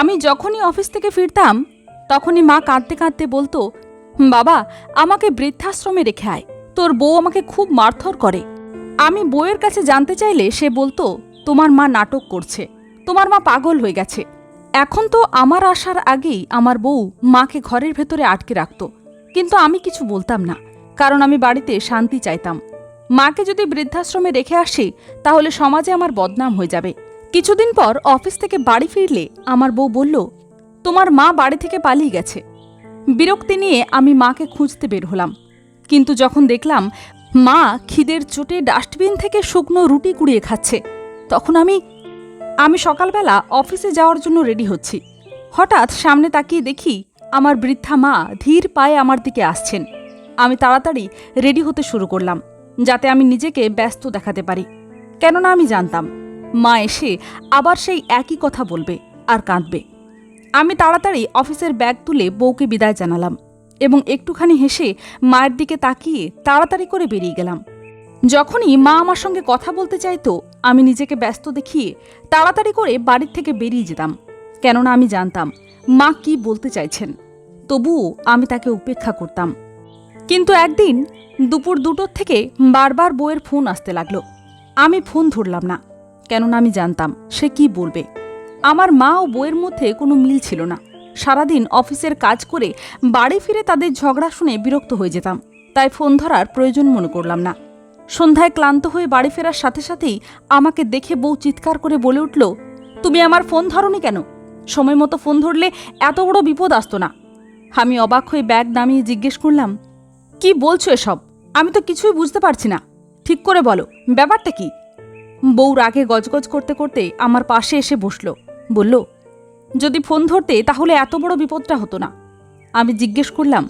আমি যখনই অফিস থেকে ফিরতাম, তখনই মা কাঁদতে কাঁদতে বলতো, বাবা, আমাকে বৃদ্ধাশ্রমে রেখে আয়। তোর বউ আমাকে খুব মারধর করে। আমি বউয়ের কাছে জানতে চাইলে সে বলতো, তোমার মা নাটক করছে। তোমার মা পাগল হয়ে গেছে। এখন তো আমার আসার আগেই আমার বউ মাকে ঘরের ভেতরে আটকে রাখত। কিন্তু আমি কিছু বলতাম না, কারণ আমি বাড়িতে শান্তি চাইতাম। মাকে যদি বৃদ্ধাশ্রমে রেখে আসি, তাহলে সমাজে আমার বদনাম হয়ে যাবে। কিছুদিন পর অফিস থেকে বাড়ি ফিরলে আমার বউ বলল, তোমার মা বাড়ি থেকে পালিয়ে গেছে। বিরক্তি নিয়ে আমি মাকে খুঁজতে বের হলাম। কিন্তু যখন দেখলাম মা খিদের চোটে ডাস্টবিন থেকে শুকনো রুটি কুড়িয়ে খাচ্ছে, তখন আমি আমি সকালবেলা অফিসে যাওয়ার জন্য রেডি হচ্ছি। হঠাৎ সামনে তাকিয়ে দেখি আমার বৃদ্ধা মা ধীর পায়ে আমার দিকে আসছেন। আমি তাড়াতাড়ি রেডি হতে শুরু করলাম, যাতে আমি নিজেকে ব্যস্ত দেখাতে পারি। কেননা আমি জানতাম মা এসে আবার সেই একই কথা বলবে আর কাঁদবে। আমি তাড়াতাড়ি অফিসের ব্যাগ তুলে বউকে বিদায় জানালাম এবং একটুখানি হেসে মায়ের দিকে তাকিয়ে তাড়াতাড়ি করে বেরিয়ে গেলাম। যখনই মা আমার সঙ্গে কথা বলতে চাইতো, আমি নিজেকে ব্যস্ত দেখিয়ে তাড়াতাড়ি করে বাড়ির থেকে বেরিয়ে যেতাম। কেননা আমি জানতাম, মা কি বলতে চাইছেন। তবুও আমি তাকে উপেক্ষা করতাম। কিন্তু একদিন দুপুর দুটোর থেকে বারবার বইয়ের ফোন আসতে লাগল। আমি ফোন ধরলাম না। কেননা আমি জানতাম সে কি বলবে। আমার মা ও বইয়ের মধ্যে কোনো মিল ছিল না। সারাদিন অফিসের কাজ করে বাড়ি ফিরে তাদের ঝগড়া শুনে বিরক্ত হয়ে যেতাম, তাই ফোন ধরার প্রয়োজন মনে করলাম না। সন্ধ্যায় ক্লান্ত হয়ে বাড়ি ফেরার সাথে সাথেই আমাকে দেখে বউ চিৎকার করে বলে উঠল, তুমি আমার ফোন ধরনি কেন? সময় মতো ফোন ধরলে এত বড় বিপদ আসতো না। আমি অবাক হয়ে ব্যাগ নামিয়ে জিজ্ঞেস করলাম, কি বলছো এসব? আমি তো কিছুই বুঝতে পারছি না। ঠিক করে বলো, ব্যাপারটা কি? বউ রাগে গজগজ করতে করতে আমার পাশে এসে বসল। বলল, যদি ফোন ধরতে, তাহলে এত বড় বিপদটা হতো না। আমি জিজ্ঞেস করলাম,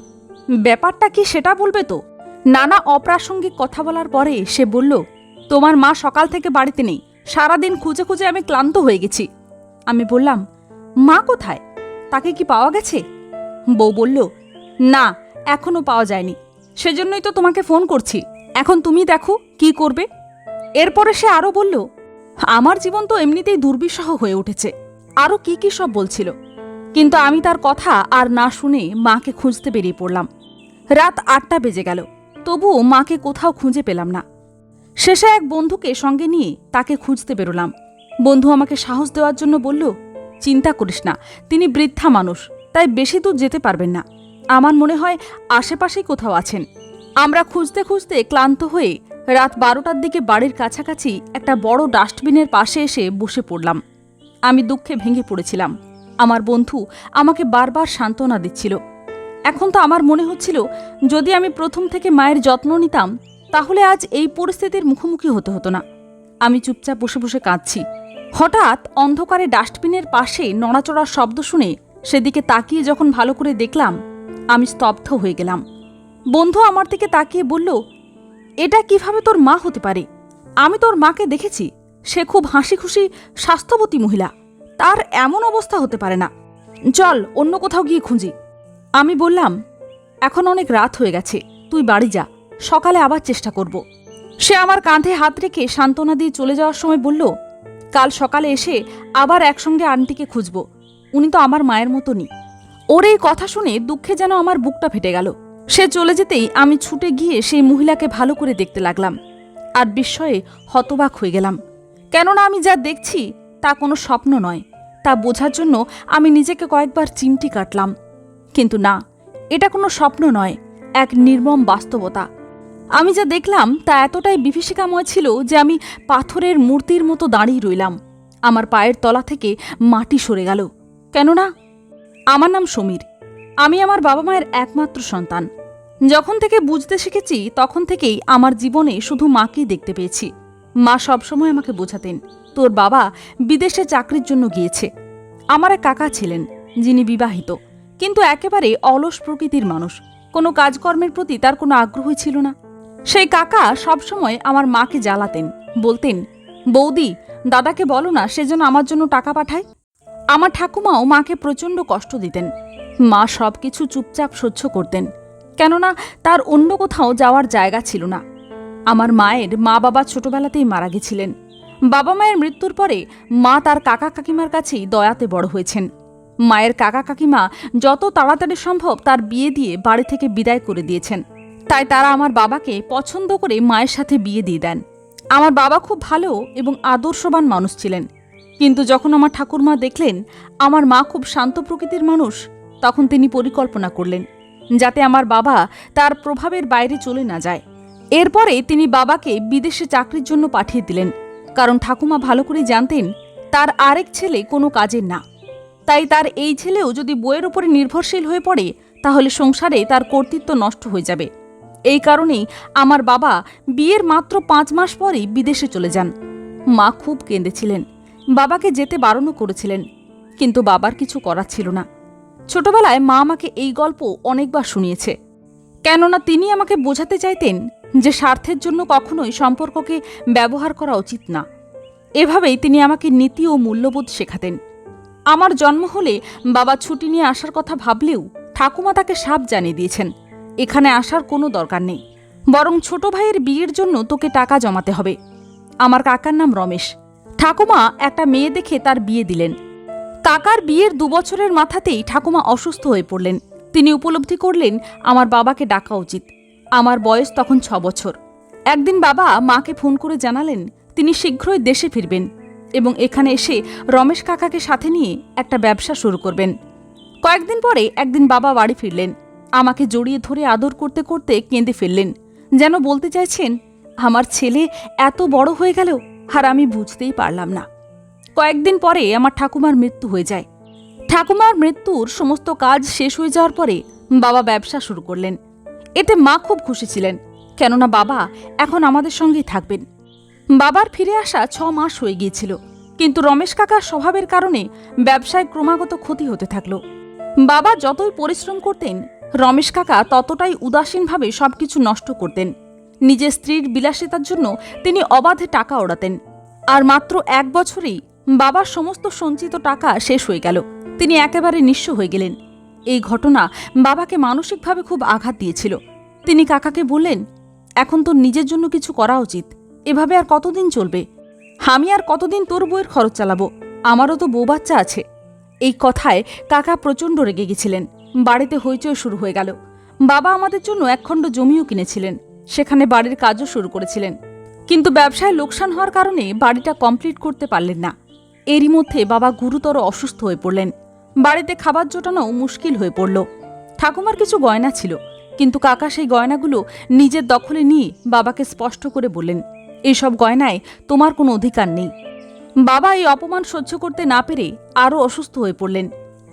ব্যাপারটা কি সেটা বলবে তো? নানা অপ্রাসঙ্গিক কথা বলার পরে সে বলল, তোমার মা সকাল থেকে বাড়িতে নেই, সারাদিন খুঁজে খুঁজে আমি ক্লান্ত হয়ে গেছি। আমি বললাম, মা কোথায়? তাকে কি পাওয়া গেছে? বউ বলল, না এখনও পাওয়া যায়নি। সেজন্যই তো তোমাকে ফোন করছি। এখন তুমি দেখো কি করবে? এরপরে সে আরও বলল, আমার জীবন তো এমনিতেই দুর্বিষহ হয়ে উঠেছে। আরও কি কি সব বলছিল। কিন্তু আমি তার কথা আর না শুনে মাকে খুঁজতে বেরিয়ে পড়লাম। রাত আটটা বেজে গেল। তবুও মাকে কোথাও খুঁজে পেলাম না। শেষে এক বন্ধুকে সঙ্গে নিয়ে তাকে খুঁজতে বেরোলাম। বন্ধু আমাকে সাহস দেওয়ার জন্য বলল, চিন্তা করিস না, তিনি বৃদ্ধা মানুষ, তাই বেশি দূর যেতে পারবেন না। আমার মনে হয় আশেপাশেই কোথাও আছেন। আমরা খুঁজতে খুঁজতে ক্লান্ত হয়ে রাত বারোটার দিকে বাড়ির কাছাকাছি একটা বড় ডাস্টবিনের পাশে এসে বসে পড়লাম। আমি দুঃখে ভেঙে পড়েছিলাম। আমার বন্ধু আমাকে বারবার সান্ত্বনা দিচ্ছিল। এখন তো আমার মনে হচ্ছিল, যদি আমি প্রথম থেকে মায়ের যত্ন নিতাম, তাহলে আজ এই পরিস্থিতির মুখোমুখি হতে হতো না। আমি চুপচাপ বসে বসে কাঁদছি। হঠাৎ অন্ধকারে ডাস্টবিনের পাশে নড়াচড়ার শব্দ শুনে সেদিকে তাকিয়ে যখন ভালো করে দেখলাম, আমি স্তব্ধ হয়ে গেলাম। বন্ধু আমার দিকে তাকিয়ে বলল এটা কীভাবে তোর মা হতে পারে? আমি তোর মাকে দেখেছি। সে খুব হাসি খুশি স্বাস্থ্যবতী মহিলা। তার এমন অবস্থা হতে পারে না। চল, অন্য কোথাও গিয়ে খুঁজি। আমি বললাম, এখন অনেক রাত হয়ে গেছে। তুই বাড়ি যা। সকালে আবার চেষ্টা করব। সে আমার কাঁধে হাত রেখে সান্ত্বনা দিয়ে চলে যাওয়ার সময় বলল, কাল সকালে এসে আবার একসঙ্গে আন্টিকে খুঁজব। উনি তো আমার মায়ের মতনই। ওর এই কথা শুনে দুঃখে যেন আমার বুকটা ফেটে গেল। সে চলে যেতেই আমি ছুটে গিয়ে সেই মহিলাকে ভালো করে দেখতে লাগলাম আর বিস্ময়ে হতবাক হয়ে গেলাম। কেননা আমি যা দেখছি তা কোনো স্বপ্ন নয়, তা বোঝার জন্য আমি নিজেকে কয়েকবার চিমটি কাটলাম। কিন্তু না, এটা কোনো স্বপ্ন নয়, এক নির্মম বাস্তবতা। আমি যা দেখলাম তা এতটাই বিভীষিকাময় ছিল যে আমি পাথরের মূর্তির মতো দাঁড়িয়ে রইলাম। আমার পায়ের তলা থেকে মাটি সরে গেল। কেননা, আমার নাম সমীর। আমি আমার বাবা মায়ের একমাত্র সন্তান। যখন থেকে বুঝতে শিখেছি, তখন থেকেই আমার জীবনে শুধু মাকেই দেখতে পেয়েছি। মা সবসময় আমাকে বোঝাতেন, তোর বাবা বিদেশে চাকরির জন্য গিয়েছে। আমার এক কাকা ছিলেন, যিনি বিবাহিত, কিন্তু একেবারে অলস প্রকৃতির মানুষ। কোনো কাজকর্মের প্রতি তার কোনো আগ্রহই ছিল না। সেই কাকা সবসময় আমার মাকে জ্বালাতেন, বলতেন, বৌদি, দাদাকে বলো না সেজন্য আমার জন্য টাকা পাঠায়। আমার ঠাকুমাও মাকে প্রচণ্ড কষ্ট দিতেন। মা সব কিছু চুপচাপ সহ্য করতেন। কেননা তার অন্য কোথাও যাওয়ার জায়গা ছিল না। আমার মায়ের মা বাবা ছোটবেলাতেই মারা গেছিলেন। বাবা মায়ের মৃত্যুর পরে মা তার কাকা কাকিমার কাছেই দয়াতে বড় হয়েছেন। মায়ের কাকা কাকিমা যত তাড়াতাড়ি সম্ভব তার বিয়ে দিয়ে বাড়ি থেকে বিদায় করে দিয়েছেন। তাই তারা আমার বাবাকে পছন্দ করে মায়ের সাথে বিয়ে দিয়ে দেন। আমার বাবা খুব ভালো এবং আদর্শবান মানুষ ছিলেন। কিন্তু যখন আমার ঠাকুরমা দেখলেন, আমার মা খুব শান্ত প্রকৃতির মানুষ, তখন তিনি পরিকল্পনা করলেন। যাতে আমার বাবা তার প্রভাবের বাইরে চলে না যায়। এরপরে তিনি বাবাকে বিদেশে চাকরির জন্য পাঠিয়ে দিলেন। কারণ ঠাকুমা ভালো করে জানতেন, তার আরেক ছেলে কোনো কাজের না। তাই তার এই ছেলেও যদি বইয়ের উপরে নির্ভরশীল হয়ে পড়ে, তাহলে সংসারে তার কর্তৃত্ব নষ্ট হয়ে যাবে। এই কারণেই আমার বাবা বিয়ের মাত্র পাঁচ মাস পরেই বিদেশে চলে যান। মা খুব কেঁদেছিলেন। বাবাকে যেতে বারণও করেছিলেন। কিন্তু বাবার কিছু করার ছিল না। ছোটবেলায় মা আমাকে এই গল্প অনেকবার শুনিয়েছে। কেননা তিনি আমাকে বোঝাতে চাইতেন যে স্বার্থের জন্য কখনোই সম্পর্ককে ব্যবহার করা উচিত না। এভাবেই তিনি আমাকে নীতি ও মূল্যবোধ শেখাতেন। আমার জন্ম হলে বাবা ছুটি নিয়ে আসার কথা ভাবলেও ঠাকুমা তাকে সাপ জানিয়ে দিয়েছেন। এখানে আসার কোনো দরকার নেই। বরং ছোট ভাইয়ের বিয়ের জন্য তোকে টাকা জমাতে হবে। আমার কাকার নাম রমেশ। ঠাকুমা একটা মেয়ে দেখে তার বিয়ে দিলেন। কাকার বিয়ের দুবছরের মাথাতেই ঠাকুমা অসুস্থ হয়ে পড়লেন। তিনি উপলব্ধি করলেন, আমার বাবাকে ডাকা উচিত। আমার বয়স তখন ছ বছর। একদিন বাবা মাকে ফোন করে জানালেন, তিনি শীঘ্রই দেশে ফিরবেন এবং এখানে এসে রমেশ কাকাকে সাথে নিয়ে একটা ব্যবসা শুরু করবেন। কয়েকদিন পরে একদিন বাবা বাড়ি ফিরলেন। আমাকে জড়িয়ে ধরে আদর করতে করতে কেঁদে ফেললেন। যেন বলতে চাইছেন, আমার ছেলে এত বড় হয়ে গেল, আর আমি বুঝতেই পারলাম না। কয়েকদিন পরে আমার ঠাকুমার মৃত্যু হয়ে যায়। ঠাকুমার মৃত্যুর সমস্ত কাজ শেষ হয়ে যাওয়ার পরে বাবা ব্যবসা শুরু করলেন। এতে মা খুব খুশি ছিলেন, কেননা বাবা এখন আমাদের সঙ্গেই থাকবেন। বাবার ফিরে আসা ছ মাস হয়ে গিয়েছিল, কিন্তু রমেশ কাকার স্বভাবের কারণে ব্যবসায় ক্রমাগত ক্ষতি হতে থাকল। বাবা যতই পরিশ্রম করতেন, রমেশ কাকা ততটাই উদাসীনভাবে সবকিছু নষ্ট করতেন। নিজের স্ত্রীর বিলাসিতার জন্য তিনি অবাধে টাকা ওড়াতেন। আর মাত্র এক বছরেই বাবার সমস্ত সঞ্চিত টাকা শেষ হয়ে গেল। তিনি একেবারে নিঃস্ব হয়ে গেলেন। এই ঘটনা বাবাকে মানসিকভাবে খুব আঘাত দিয়েছিল। তিনি কাকাকে বললেন, এখন তোর নিজের জন্য কিছু করা উচিত। এভাবে আর কতদিন চলবে? আমি আর কতদিন তোর বইয়ের খরচ চালাবো? আমারও তো বউ বাচ্চা আছে। এই কথায় কাকা প্রচণ্ড রেগে গেছিলেন। বাড়িতে হইচই শুরু হয়ে গেল। বাবা আমাদের জন্য একখণ্ড জমিও কিনেছিলেন। সেখানে বাড়ির কাজও শুরু করেছিলেন। কিন্তু ব্যবসায় লোকসান হওয়ার কারণে বাড়িটা কমপ্লিট করতে পারলেন না। এরই মধ্যে বাবা গুরুতর অসুস্থ হয়ে পড়লেন। বাড়িতে খাবার জোটানো মুশকিল হয়ে পড়ল। ঠাকুমার কিছু গয়না ছিল, কিন্তু কাকা সেই গয়নাগুলো নিজের দখলে নিয়ে বাবাকে স্পষ্ট করে বললেন এইসব গয়নায় তোমার কোনো অধিকার নেই। বাবা এই অপমান সহ্য করতে না পেরে আরও অসুস্থ হয়ে পড়লেন।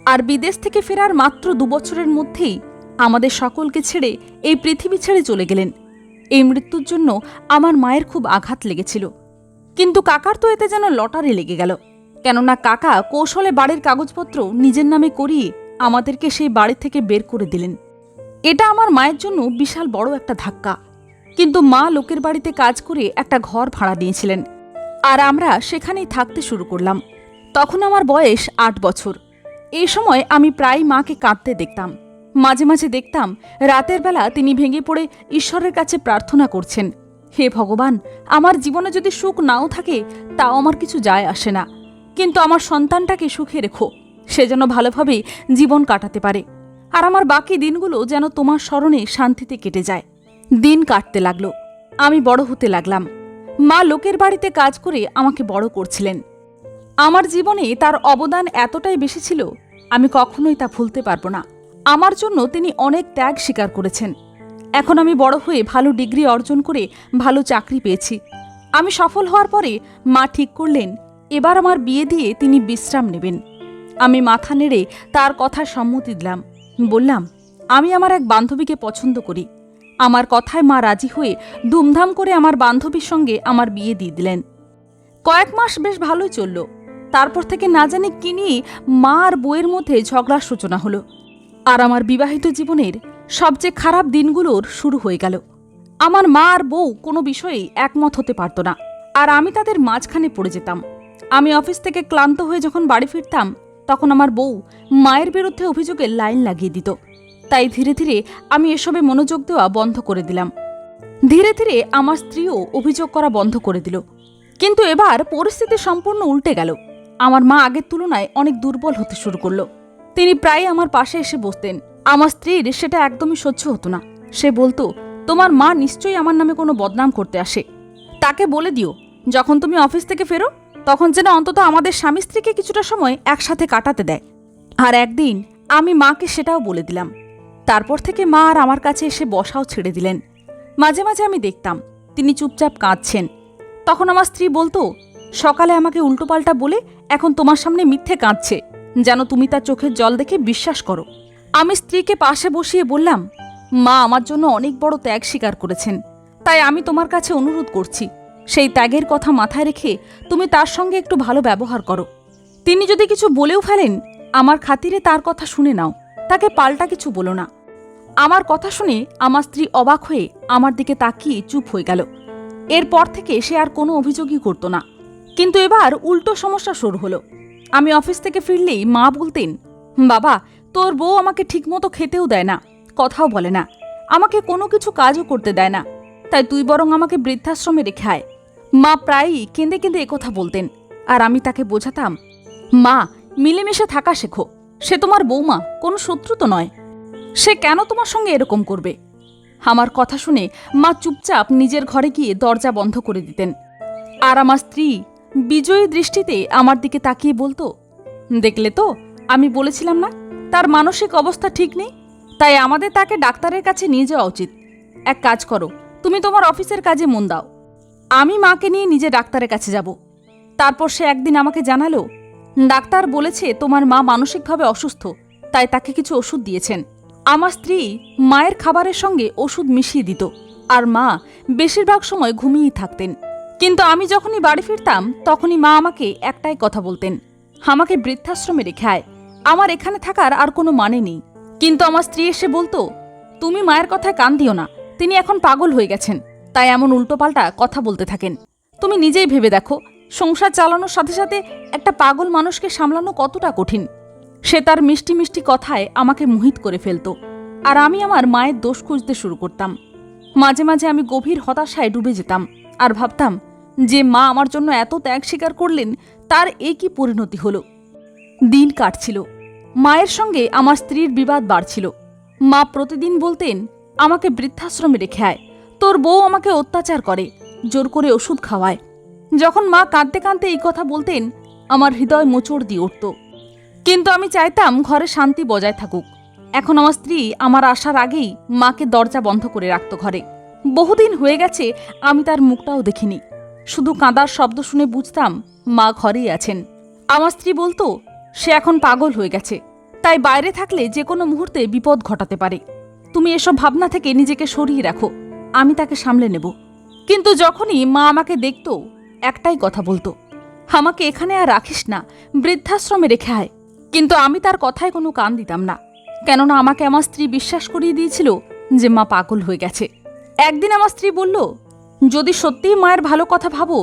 আর বিদেশ থেকে ফেরার মাত্র দুবছরের মধ্যেই আমাদের সকলকে ছেড়ে এই পৃথিবী ছেড়ে চলে গেলেন। এই মৃত্যুর জন্য আমার মায়ের খুব আঘাত লেগেছিল। কিন্তু কাকার তো এতে যেন লটারি লেগে গেল। কেননা কাকা কৌশলে বাড়ির কাগজপত্র নিজের নামে করিয়ে আমাদেরকে সেই বাড়ি থেকে বের করে দিলেন। এটা আমার মায়ের জন্য বিশাল বড় একটা ধাক্কা। কিন্তু মা লোকের বাড়িতে কাজ করে একটা ঘর ভাড়া নিয়েছিলেন আর আমরা সেখানেই থাকতে শুরু করলাম। তখন আমার বয়স আট বছর। এই সময় আমি প্রায় মাকে কাঁদতে দেখতাম। মাঝে মাঝে দেখতাম রাতের বেলা তিনি ভেঙে পড়ে ঈশ্বরের কাছে প্রার্থনা করছেন, হে ভগবান, আমার জীবনে যদি সুখ নাও থাকে, তাও আমার কিছু যায় আসে না। কিন্তু আমার সন্তানটাকে সুখে রেখো। সে যেন ভালোভাবে জীবন কাটাতে পারে। আর আমার বাকি দিনগুলো যেন তোমার স্মরণে শান্তিতে কেটে যায়। দিন কাটতে লাগল। আমি বড় হতে লাগলাম। মা লোকের বাড়িতে কাজ করে আমাকে বড় করছিলেন। আমার জীবনে তার অবদান এতটাই বেশি ছিল, আমি কখনোই তা ভুলতে পারব না। আমার জন্য তিনি অনেক ত্যাগ স্বীকার করেছেন। এখন আমি বড় হয়ে ভালো ডিগ্রি অর্জন করে ভালো চাকরি পেয়েছি। আমি সফল হওয়ার পরে মা ঠিক করলেন এবার আমার বিয়ে দিয়ে তিনি বিশ্রাম নেবেন। আমি মাথা নেড়ে তার কথায় সম্মতি দিলাম। বললাম, আমি আমার এক বান্ধবীকে পছন্দ করি। আমার কথায় মা রাজি হয়ে ধুমধাম করে আমার বান্ধবীর সঙ্গে আমার বিয়ে দিয়ে দিলেন। কয়েক মাস বেশ ভালোই চলল। তারপর থেকে না জানি কি নিয়ে মা আর বউয়ের মধ্যে ঝগড়ার সূচনা হলো। আর আমার বিবাহিত জীবনের সবচেয়ে খারাপ দিনগুলোর শুরু হয়ে গেল। আমার মা আর বউ কোনো বিষয়েই একমত হতে পারত না। আর আমি তাদের মাঝখানে পড়ে যেতাম। আমি অফিস থেকে ক্লান্ত হয়ে যখন বাড়ি ফিরতাম, তখন আমার বউ মায়ের বিরুদ্ধে অভিযোগে লাইন লাগিয়ে দিত। তাই ধীরে ধীরে আমি এসবে মনোযোগ দেওয়া বন্ধ করে দিলাম। ধীরে ধীরে আমার স্ত্রীও অভিযোগ করা বন্ধ করে দিল। কিন্তু এবার পরিস্থিতি সম্পূর্ণ উল্টে গেল। আমার মা আগের তুলনায় অনেক দুর্বল হতে শুরু করল। তিনি প্রায় আমার পাশে এসে বসতেন। আমার স্ত্রীর সেটা একদমই সহ্য হতো না। সে বলতো, তোমার মা নিশ্চয়ই আমার নামে কোনো বদনাম করতে আসে। তাকে বলে দিও, যখন তুমি অফিস থেকে ফেরো তখন যেন অন্তত আমাদের স্বামী স্ত্রীকে কিছুটা সময় একসাথে কাটাতে দেয়। আর একদিন আমি মাকে সেটাও বলে দিলাম। তারপর থেকে মা আর আমার কাছে এসে বসাও ছেড়ে দিলেন। মাঝে মাঝে আমি দেখতাম, তিনি চুপচাপ কাঁদছেন। তখন আমার স্ত্রী বলতো, সকালে আমাকে উল্টোপাল্টা বলে এখন তোমার সামনে মিথ্যে কাঁদছে। যেন তুমি তার চোখের জল দেখে বিশ্বাস করো। আমি স্ত্রীকে পাশে বসিয়ে বললাম, মা আমার জন্য অনেক বড় ত্যাগ স্বীকার করেছেন। তাই আমি তোমার কাছে অনুরোধ করছি সেই ত্যাগের কথা মাথায় রেখে তুমি তার সঙ্গে একটু ভালো ব্যবহার করো। তিনি যদি কিছু বলেও ফেলেন, আমার খাতিরে তার কথা শুনে নাও, তাকে পাল্টা কিছু বলো না। আমার কথা শুনে আমার স্ত্রী অবাক হয়ে আমার দিকে তাকিয়ে চুপ হয়ে গেল। এরপর থেকে সে আর কোনো অভিযোগই করতো না। কিন্তু এবার উল্টো সমস্যা শুরু হলো। আমি অফিস থেকে ফিরলেই মা বলতেন, বাবা, তোর বউ আমাকে ঠিকমতো খেতেও দেয় না, কথাও বলে না। আমাকে কোনো কিছু কাজও করতে দেয় না। তাই তুই বরং আমাকে বৃদ্ধাশ্রমে রেখে আয়। মা প্রায়ই কেঁদে কেঁদে একথা বলতেন, আর আমি তাকে বোঝাতাম, মা, মিলেমিশে থাকা শেখো, সে তোমার বৌমা, কোনো শত্রু তো নয়। সে কেন তোমার সঙ্গে এরকম করবে? আমার কথা শুনে মা চুপচাপ নিজের ঘরে গিয়ে দরজা বন্ধ করে দিতেন, আর আমার স্ত্রী বিজয়ী দৃষ্টিতে আমার দিকে তাকিয়ে বলতো, দেখলে তো, আমি বলেছিলাম না, তার মানসিক অবস্থা ঠিক নেই, তাই আমাদের তাকে ডাক্তারের কাছে নিয়ে যাওয়া উচিত। এক কাজ করো, তুমি তোমার অফিসের কাজে মন দাও আমি মাকে নিয়ে নিজে ডাক্তারের কাছে যাব। তারপর সে একদিন আমাকে জানালো, ডাক্তার বলেছে তোমার মা মানসিকভাবে অসুস্থ, তাই তাকে কিছু ওষুধ দিয়েছেন। আমার স্ত্রী মায়ের খাবারের সঙ্গে ওষুধ মিশিয়ে দিত, আর মা বেশিরভাগ সময় ঘুমিয়েই থাকতেন। কিন্তু আমি যখনই বাড়ি ফিরতাম, তখনই মা আমাকে একটাই কথা বলতেন, আমাকে বৃদ্ধাশ্রমে রেখে আয়। আমার এখানে থাকার আর কোনো মানে নেই। কিন্তু আমার স্ত্রী এসে বলতো, তুমি মায়ের কথায় কান দিও না, তিনি এখন পাগল হয়ে গেছেন। তাই এমন উল্টোপাল্টা কথা বলতে থাকেন। তুমি নিজেই ভেবে দেখো, সংসার চালানোর সাথে সাথে একটা পাগল মানুষকে সামলানো কতটা কঠিন। সে তার মিষ্টি মিষ্টি কথায় আমাকে মোহিত করে ফেলতো। আর আমি আমার মায়ের দোষ খুঁজতে শুরু করতাম। মাঝে মাঝে আমি গভীর হতাশায় ডুবে যেতাম আর ভাবতাম, যে মা আমার জন্য এত ত্যাগ স্বীকার করলেন, তার এ কি পরিণতি হলো? দিন কাটছিল। মায়ের সঙ্গে আমার স্ত্রীর বিবাদ বাড়ছিল। মা প্রতিদিন বলতেন, আমাকে বৃদ্ধাশ্রমে রেখে আয়। তোর বউ আমাকে অত্যাচার করে, জোর করে ওষুধ খাওয়ায়। যখন মা কাঁদতে কাঁদতে এই কথা বলতেন, আমার হৃদয় মোচড় দিয়ে উঠত। কিন্তু আমি চাইতাম ঘরে শান্তি বজায় থাকুক। এখন আমার স্ত্রী আমার আসার আগেই মাকে দরজা বন্ধ করে রাখত ঘরে। বহুদিন হয়ে গেছে, আমি তার মুখটাও দেখিনি। শুধু কাঁদার শব্দ শুনে বুঝতাম মা ঘরেই আছেন। আমার স্ত্রী বলতো, সে এখন পাগল হয়ে গেছে। তাই বাইরে থাকলে যে কোনো মুহূর্তে বিপদ ঘটাতে পারে। তুমি এসব ভাবনা থেকে নিজেকে সরিয়ে রাখো। আমি তাকে সামলে নেব। কিন্তু যখনই মা আমাকে দেখত, একটাই কথা বলতো, আমাকে এখানে আর রাখিস না, বৃদ্ধাশ্রমে রেখে আয়। কিন্তু আমি তার কথায় কোনো কান দিতাম না, কেননা আমাকে আমার স্ত্রী বিশ্বাস করিয়ে দিয়েছিল যে মা পাগল হয়ে গেছে। একদিন আমার স্ত্রী বলল, যদি সত্যিই মায়ের ভালো কথা ভাবো,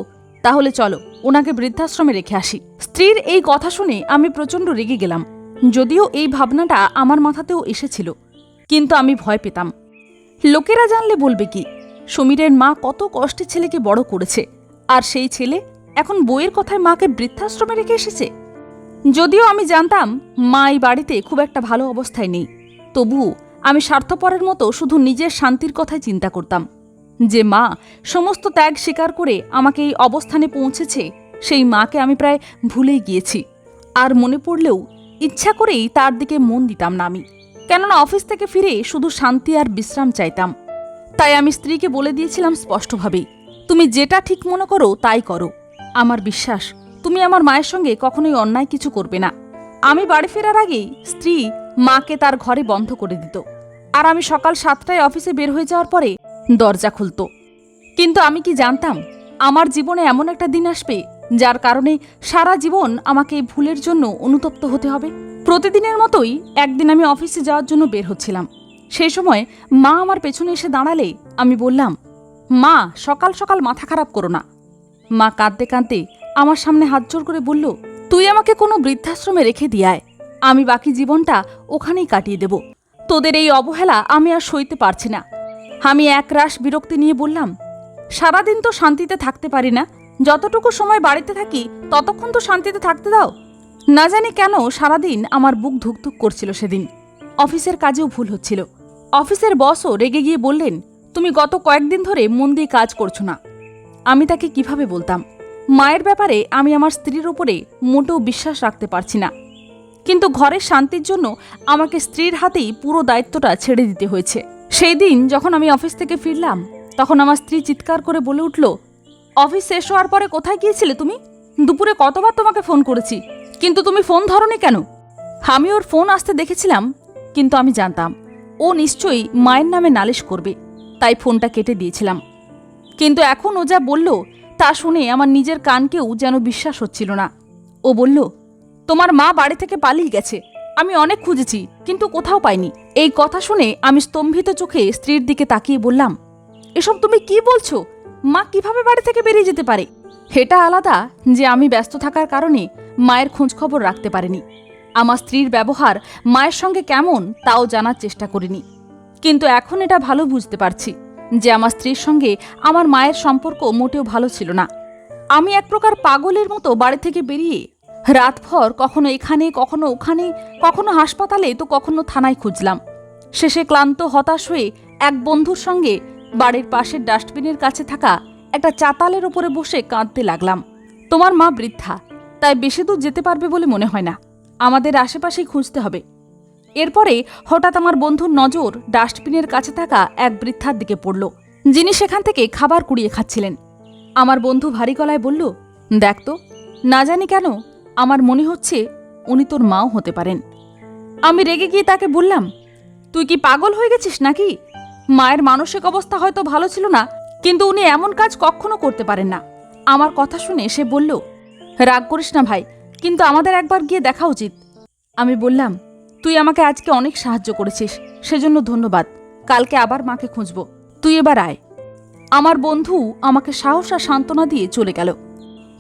তাহলে চলো, ওনাকে বৃদ্ধাশ্রমে রেখে আসি। স্ত্রীর এই কথা শুনে আমি প্রচণ্ড রেগে গেলাম, যদিও এই ভাবনাটা আমার মাথাতেও এসেছিল, কিন্তু আমি ভয় পেতাম। লোকেরা জানলে বলবে কি, সমীরের মা কত কষ্টে ছেলেকে বড় করেছে, আর সেই ছেলে এখন বইয়ের কথায় মাকে বৃদ্ধাশ্রমে রেখে এসেছে। যদিও আমি জানতাম মা এই বাড়িতে খুব একটা ভালো অবস্থায় নেই, তবুও আমি স্বার্থপরের মতো শুধু নিজের শান্তির কথাই চিন্তা করতাম, যে মা সমস্ত ত্যাগ স্বীকার করে আমাকে এই অবস্থানে পৌঁছেছে, সেই মাকে আমি প্রায় ভুলেই গিয়েছি, আর মনে পড়লেও ইচ্ছা করেই তার দিকে মন দিতাম না আমি। কেননা অফিস থেকে ফিরে শুধু শান্তি আর বিশ্রাম চাইতাম। তাই আমি স্ত্রীকে বলে দিয়েছিলাম স্পষ্টভাবেই, তুমি যেটা ঠিক মনে করো, তাই করো। আমার বিশ্বাস, তুমি আমার মায়ের সঙ্গে কখনোই অন্যায় কিছু করবে না। আমি বাড়ি ফেরার আগেই স্ত্রী মাকে তার ঘরে বন্ধ করে দিত। আর আমি সকাল সাতটায় অফিসে বের হয়ে যাওয়ার পরে দরজা খুলত। কিন্তু আমি কি জানতাম, আমার জীবনে এমন একটা দিন আসবে, যার কারণে সারা জীবন আমাকে ভুলের জন্য অনুতপ্ত হতে হবে? প্রতিদিনের মতোই একদিন আমি অফিসে যাওয়ার জন্য বের হচ্ছিলাম। সেই সময় মা আমার পেছনে এসে দাঁড়ালে আমি বললাম, মা, সকাল সকাল মাথা খারাপ করো না। মা কাঁদতে কাঁদতে আমার সামনে হাত জোর করে বলল, তুই আমাকে কোনো বৃদ্ধাশ্রমে রেখে দিয়ায় আমি বাকি জীবনটা ওখানেই কাটিয়ে দেব। তোদের এই অবহেলা আমি আর সইতে পারছি না। আমি এক রাশ বিরক্তি নিয়ে বললাম, সারাদিন তো শান্তিতে থাকতে পারি না। যতটুকু সময় বাড়িতে থাকি, ততক্ষণ তো শান্তিতে থাকতে দাও। না জানি কেন সারাদিন আমার বুক ধুকধুক করছিল সেদিন। অফিসের কাজেও ভুল হচ্ছিল। অফিসের বসও রেগে গিয়ে বললেন, তুমি গত কয়েকদিন ধরে মন দিয়ে কাজ করছ না। আমি তাকে কীভাবে বলতাম? মায়ের ব্যাপারে আমি আমার স্ত্রীর ওপরে মোটেও বিশ্বাস রাখতে পারছি না। কিন্তু ঘরের শান্তির জন্য আমাকে স্ত্রীর হাতেই পুরো দায়িত্বটা ছেড়ে দিতে হয়েছে। সেই দিন যখন আমি অফিস থেকে ফিরলাম, তখন আমার স্ত্রী চিৎকার করে বলে উঠল, অফিস শেষ হওয়ার পরে কোথায় গিয়েছিলে তুমি? দুপুরে কতবার তোমাকে ফোন করেছি? কিন্তু তুমি ফোন ধরনি কেন? আমি ওর ফোন আসতে দেখেছিলাম, কিন্তু আমি জানতাম। ও নিশ্চয়ই মায়ের নামে নালিশ করবে, তাই ফোনটা কেটে দিয়েছিলাম। কিন্তু এখন ও যা বলল, তা শুনে আমার নিজের কানকেও যেন বিশ্বাস হচ্ছিল না। ও বলল, তোমার মা বাড়ি থেকে পালিয়ে গেছে। আমি অনেক খুঁজেছি, কিন্তু কোথাও পাইনি। এই কথা শুনে আমি স্তম্ভিত চোখে স্ত্রীর দিকে তাকিয়ে বললাম, এসব তুমি কি বলছো? মা কীভাবে বাড়ি থেকে বেরিয়ে যেতে পারে? এটা আলাদা যে আমি ব্যস্ত থাকার কারণে মায়ের খোঁজখবর রাখতে পারিনি। আমার স্ত্রীর ব্যবহার মায়ের সঙ্গে কেমন তাও জানার চেষ্টা করিনি। কিন্তু এখন এটা ভালো বুঝতে পারছি যে আমার স্ত্রীর সঙ্গে আমার মায়ের সম্পর্ক মোটেও ভালো ছিল না। আমি এক প্রকার পাগলের মতো বাড়ি থেকে বেরিয়ে রাতভর কখনো এখানে, কখনো ওখানে, কখনো হাসপাতালে তো কখনো থানায় খুঁজলাম। শেষে ক্লান্ত হতাশ হয়ে এক বন্ধুর সঙ্গে বাড়ির পাশের ডাস্টবিনের কাছে থাকা একটা চাতালের ওপরে বসে কাঁদতে লাগলাম। তোমার মা বৃদ্ধা, তাই বেশি দূর যেতে পারবে বলে মনে হয় না। আমাদের আশেপাশেই খুঁজতে হবে। এরপরে হঠাৎ আমার বন্ধুর নজর ডাস্টবিনের কাছে থাকা এক বৃদ্ধার দিকে পড়ল। যিনি সেখান থেকে খাবার কুড়িয়ে খাচ্ছিলেন। আমার বন্ধু ভারী গলায় বলল, দেখ তো, না জানি কেন আমার মনে হচ্ছে উনি তোর মাও হতে পারেন। আমি রেগে গিয়ে তাকে বললাম, তুই কি পাগল হয়ে গেছিস নাকি? মায়ের মানসিক অবস্থা হয়তো ভালো ছিল না কিন্তু উনি এমন কাজ কখনো করতে পারেন না। আমার কথা শুনে সে বলল, রাগ করিস না ভাই, কিন্তু আমাদের একবার গিয়ে দেখা উচিত। আমি বললাম, তুই আমাকে আজকে অনেক সাহায্য করেছিস, সেজন্য ধন্যবাদ। কালকে আবার মাকে খুঁজব। তুই এবার আয়। আমার বন্ধু আমাকে সাহস আর সান্ত্বনা দিয়ে চলে গেল।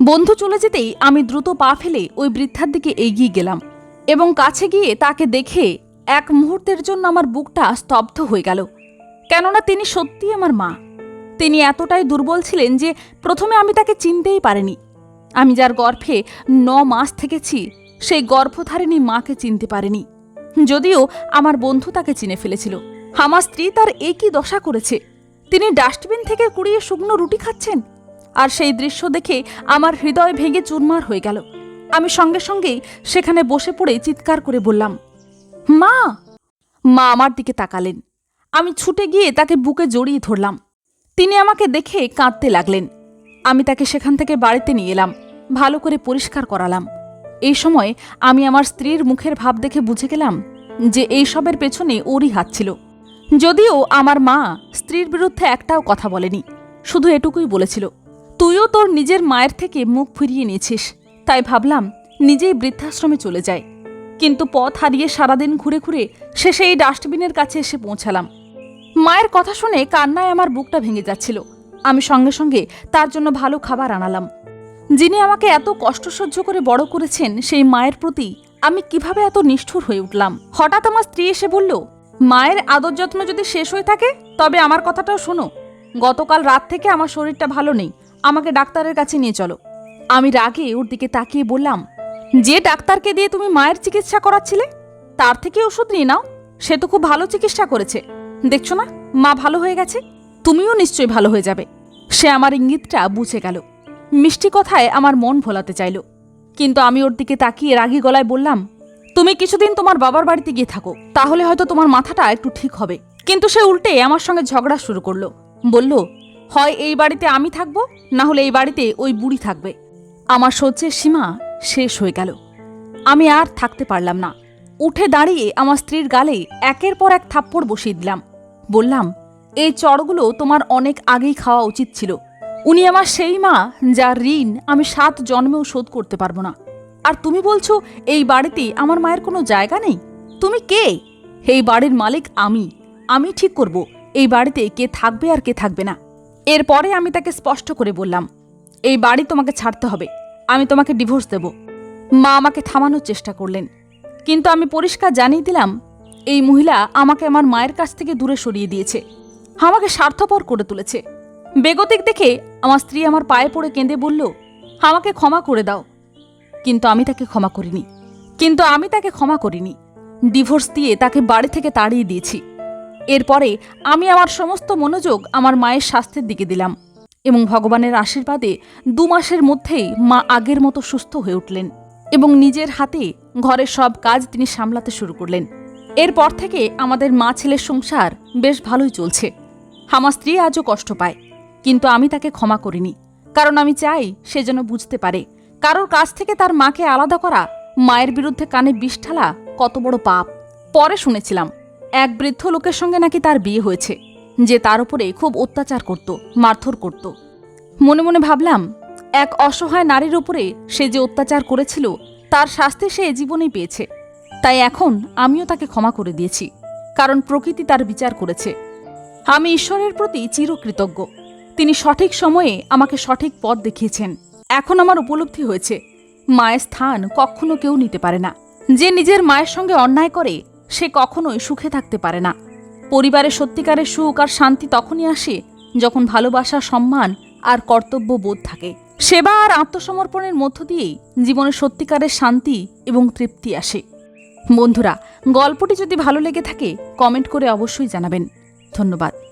বন্ধু চলে যেতেই আমি দ্রুত পা ফেলে ওই বৃদ্ধার দিকে এগিয়ে গেলাম এবং কাছে গিয়ে তাকে দেখে এক মুহূর্তের জন্য আমার বুকটা স্তব্ধ হয়ে গেল। কেননা তিনি সত্যিই আমার মা। তিনি এতটাই দুর্বল ছিলেন যে প্রথমে আমি তাকে চিনতেই পারিনি। আমি যার গর্ভে ন মাস থেকেছি, সেই গর্ভধারিণী মাকে চিনতে পারিনি। যদিও আমার বন্ধু তাকে চিনে ফেলেছিল। আমার স্ত্রী তার একই দশা করেছে। তিনি ডাস্টবিন থেকে কুড়িয়ে শুকনো রুটি খাচ্ছেন। আর সেই দৃশ্য দেখে আমার হৃদয় ভেঙে চুরমার হয়ে গেল। আমি সঙ্গে সঙ্গেই সেখানে বসে পড়ে চিৎকার করে বললাম, মা! মা আমার দিকে তাকালেন। আমি ছুটে গিয়ে তাকে বুকে জড়িয়ে ধরলাম। তিনি আমাকে দেখে কাঁদতে লাগলেন। আমি তাকে সেখান থেকে বাড়িতে নিয়ে এলাম, ভালো করে পরিষ্কার করালাম। এই সময় আমি আমার স্ত্রীর মুখের ভাব দেখে বুঝে গেলাম যে এইসবের পেছনে ওরই হাত ছিল। যদিও আমার মা স্ত্রীর বিরুদ্ধে একটাও কথা বলেনি, শুধু এটুকুই বলেছিল, তুইও তোর নিজের মায়ের থেকে মুখ ফিরিয়ে নিয়েছিস, তাই ভাবলাম নিজেই বৃদ্ধাশ্রমে চলে যায় কিন্তু পথ হারিয়ে সারাদিন ঘুরে ঘুরে শেষে এই ডাস্টবিনের কাছে এসে পৌঁছালাম। মায়ের কথা শুনে কান্নায় আমার বুকটা ভেঙে যাচ্ছিল। আমি সঙ্গে সঙ্গে তার জন্য ভালো খাবার আনালাম। যিনি আমাকে এত কষ্ট সহ্য করে বড় করেছেন, সেই মায়ের প্রতি আমি কীভাবে এত নিষ্ঠুর হয়ে উঠলাম? হঠাৎ আমার স্ত্রী এসে বলল, মায়ের আদর যত্ন যদি শেষ হয়ে থাকে, তবে আমার কথাটাও শোনো। গতকাল রাত থেকে আমার শরীরটা ভালো নেই। আমাকে ডাক্তারের কাছে নিয়ে চলো। আমি রাগে ওর দিকে তাকিয়ে বললাম, যে ডাক্তারকে দিয়ে তুমি মায়ের চিকিৎসা করাচ্ছিলে, তার থেকে ওষুধ নিয়ে নাও। সে তো খুব ভালো চিকিৎসা করেছে। দেখছ না? মা ভালো হয়ে গেছে? তুমিও নিশ্চয়ই ভালো হয়ে যাবে। সে আমার ইঙ্গিতটা বুঝে গেল। মিষ্টি কথায় আমার মন ভোলাতে চাইল। কিন্তু আমি ওর দিকে তাকিয়ে রাগী গলায় বললাম, তুমি কিছুদিন তোমার বাবার বাড়িতে গিয়ে থাকো, তাহলে হয়তো তোমার মাথাটা একটু ঠিক হবে। কিন্তু সে উল্টে আমার সঙ্গে ঝগড়া শুরু করল। বলল, হয় এই বাড়িতে আমি থাকব, না হলে এই বাড়িতে ওই বুড়ি থাকবে। আমার সহ্যের সীমা শেষ হয়ে গেল। আমি আর থাকতে পারলাম না। উঠে দাঁড়িয়ে আমার স্ত্রীর গালে একের পর এক থাপ্পড় বসিয়ে দিলাম। বললাম, এই চড়গুলো তোমার অনেক আগেই খাওয়া উচিত ছিল। উনি আমার সেই মা যার ঋণ আমি সাত জন্মেও শোধ করতে পারব না। আর তুমি বলছো, এই বাড়িতে আমার মায়ের কোনো জায়গা নেই? তুমি কে? এই বাড়ির মালিক আমি। আমি ঠিক করব, এই বাড়িতে কে থাকবে আর কে থাকবে না। এরপরে আমি তাকে স্পষ্ট করে বললাম, এই বাড়ি তোমাকে ছাড়তে হবে। আমি তোমাকে ডিভোর্স দেব। মা আমাকে থামানোর চেষ্টা করলেন। কিন্তু আমি পরিষ্কার জানিয়ে দিলাম এই মহিলা আমাকে আমার মায়ের কাছ থেকে দূরে সরিয়ে দিয়েছে। আমাকে স্বার্থপর করে তুলেছে। বেগতিক দেখে আমার স্ত্রী আমার পায়ে পড়ে কেঁদে বলল, আমাকে ক্ষমা করে দাও। কিন্তু আমি তাকে ক্ষমা করিনি। কিন্তু আমি তাকে ক্ষমা করিনি। ডিভোর্স দিয়ে তাকে বাড়ি থেকে তাড়িয়ে দিয়েছি। এরপরে আমি আমার সমস্ত মনোযোগ আমার মায়ের স্বাস্থ্যের দিকে দিলাম এবং ভগবানের আশীর্বাদে দু মাসের মধ্যেই মা আগের মতো সুস্থ হয়ে উঠলেন এবং নিজের হাতে ঘরের সব কাজ তিনি সামলাতে শুরু করলেন। এরপর থেকে আমাদের মা ছেলের সংসার বেশ ভালোই চলছে। আমার স্ত্রী আজও কষ্ট পায়, কিন্তু আমি তাকে ক্ষমা করিনি, কারণ আমি চাই সে যেন বুঝতে পারে, কারোর কাছ থেকে তার মাকে আলাদা করা মায়ের বিরুদ্ধে কানে বিষ ঢালা কত বড় পাপ। পরে শুনেছিলাম, এক বৃদ্ধ লোকের সঙ্গে নাকি তার বিয়ে হয়েছে, যে তার উপরে খুব অত্যাচার করত, মারধর করত। মনে মনে ভাবলাম, এক অসহায় নারীর উপরে সে যে অত্যাচার করেছিল, তার শাস্তি সে জীবনেই পেয়েছে। তাই এখন আমিও তাকে ক্ষমা করে দিয়েছি, কারণ প্রকৃতি তার বিচার করেছে। আমি ঈশ্বরের প্রতি চিরকৃতজ্ঞ। তিনি সঠিক সময়ে আমাকে সঠিক পথ দেখিয়েছেন। এখন আমার উপলব্ধি হয়েছে, মায়ের স্থান কখনো কেউ নিতে পারে না। যে নিজের মায়ের সঙ্গে অন্যায় করে, সে কখনোই সুখে থাকতে পারে না। পরিবারের সত্যিকারের সুখ আর শান্তি তখনই আসে যখন ভালোবাসা, সম্মান আর কর্তব্য বোধ থাকে। সেবা আর আত্মসমর্পণের মধ্য দিয়েই জীবনে সত্যিকারের শান্তি এবং তৃপ্তি আসে। বন্ধুরা গল্পটি যদি ভালো লেগে থাকে কমেন্ট করে অবশ্যই জানাবেন। ধন্যবাদ।